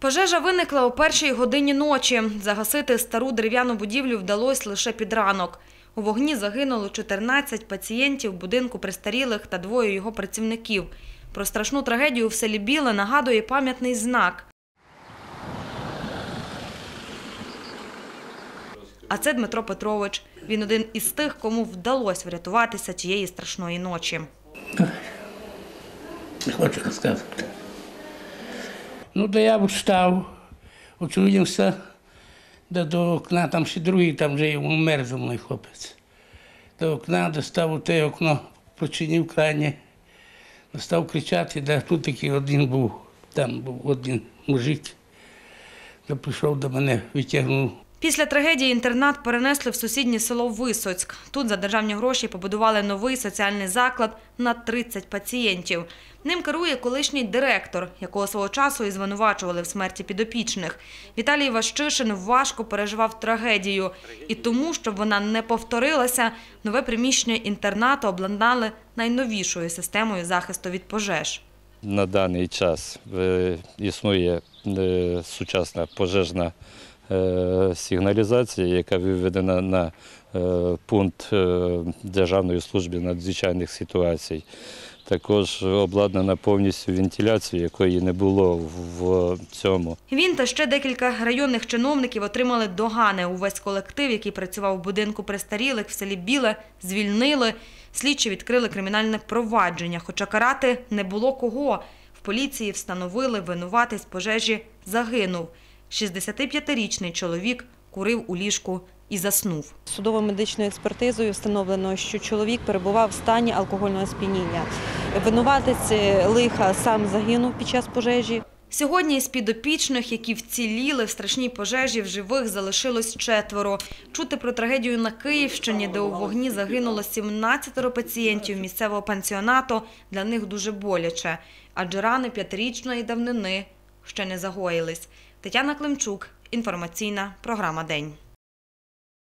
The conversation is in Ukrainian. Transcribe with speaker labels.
Speaker 1: Пожежа виникла о першій годині ночі. Загасити стару дерев'яну будівлю вдалося лише під ранок. У вогні загинуло 14 пацієнтів будинку престарілих та двоє його працівників. Про страшну трагедію в селі Біле нагадує пам'ятний знак. А це Дмитро Петрович. Він один із тих, кому вдалося врятуватися тієї страшної ночі.
Speaker 2: Хочу розказувати. Ну, то я встав, очуємося, да до окна, там ще другий, там вже умер за мною хлопець. До окна достав те окно, починив крайнє, став кричати, да тут такий один був, там був один мужик, да прийшов до мене, витягнув
Speaker 1: Після трагедії інтернат перенесли в сусіднє село Висоцьк. Тут за державні гроші побудували новий соціальний заклад на 30 пацієнтів. Ним керує колишній директор, якого свого часу і звинувачували в смерті підопічних. Віталій Ващишин важко переживав трагедію. І тому, щоб вона не повторилася, нове приміщення інтернату обладнали найновішою системою захисту від пожеж.
Speaker 3: На даний час е, існує е, сучасна пожежна сигналізація, яка виведена на е, пункт е, Державної служби надзвичайних ситуацій. Також обладнана повністю вентиляцією, якої не було в цьому.
Speaker 1: Він та ще декілька районних чиновників отримали догани. Увесь колектив, який працював у будинку престарілих в селі Біле, звільнили. Слідчі відкрили кримінальне провадження, хоча карати не було кого. В поліції встановили, винуватець пожежі загинув. 65-річний чоловік курив у ліжку і заснув.
Speaker 4: Судово-медичною експертизою встановлено, що чоловік перебував в стані алкогольного сп'яніння. Винуватець лиха сам загинув під час пожежі.
Speaker 1: Сьогодні із підопічних, які вціліли в страшній пожежі, в живих залишилось четверо. Чути про трагедію на Київщині, де у вогні загинуло 17 пацієнтів місцевого пансіонату, для них дуже боляче. Адже рани п'ятирічної давнини ще не загоїлись. Тетяна Климчук, інформаційна програма «День».